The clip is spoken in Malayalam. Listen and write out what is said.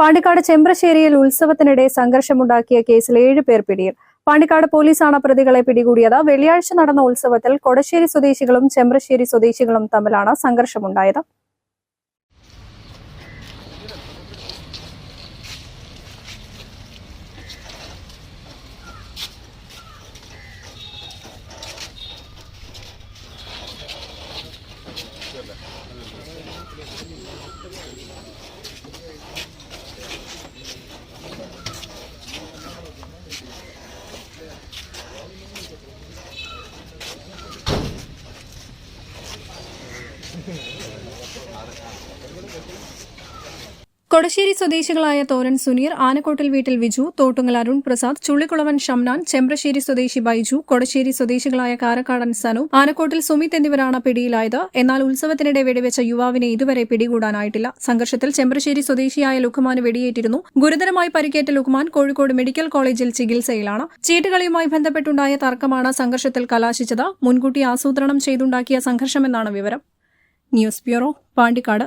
പാണ്ടിക്കാട് ചെമ്പ്രശ്ശേരിയിൽ ഉത്സവത്തിനിടെ സംഘർഷമുണ്ടാക്കിയ കേസിൽ ഏഴ് പേർ പിടിയിൽ. പാണ്ടിക്കാട് പോലീസാണ് പ്രതികളെ പിടികൂടിയത്. വെള്ളിയാഴ്ച നടന്ന ഉത്സവത്തിൽ കൊടശ്ശേരി സ്വദേശികളും ചെമ്പ്രശ്ശേരി സ്വദേശികളും തമ്മിലാണ് സംഘർഷമുണ്ടായത്. Thank you. കൊടശ്ശേരി സ്വദേശികളായ തോരൻ സുനീർ ആനക്കോട്ടിൽ വീട്ടിൽ വിജു തോട്ടുങ്ങൽ അരുൺ പ്രസാദ് ചുള്ളിക്കുളവൻ ഷംനാൻ ചെമ്പ്രശ്ശേരി സ്വദേശി ബൈജു കൊടശ്ശേരി സ്വദേശികളായ കാരക്കാടൻ സനു ആനക്കോട്ടിൽ സുമിത് എന്നിവരാണ് പിടിയിലായത്. എന്നാൽ ഉത്സവത്തിനിടെ വെടിവെച്ച യുവാവിനെ ഇതുവരെ പിടികൂടാനായിട്ടില്ല. സംഘർഷത്തിൽ ചെമ്പ്രശ്ശേരി സ്വദേശിയായ ലുഖ്മാന് വെടിയേറ്റിരുന്നു. ഗുരുതരമായി പരിക്കേറ്റ ലുഖ്മാൻ കോഴിക്കോട് മെഡിക്കൽ കോളേജിൽ ചികിത്സയിലാണ്. ചീട്ടുകളിയുമായി ബന്ധപ്പെട്ടുണ്ടായ തർക്കമാണ് സംഘർഷത്തിൽ കലാശിച്ചത്. മുൻകൂട്ടി ആസൂത്രണം ചെയ്തുണ്ടാക്കിയ സംഘർഷമെന്നാണ് വിവരം. News bureau Pandikkad.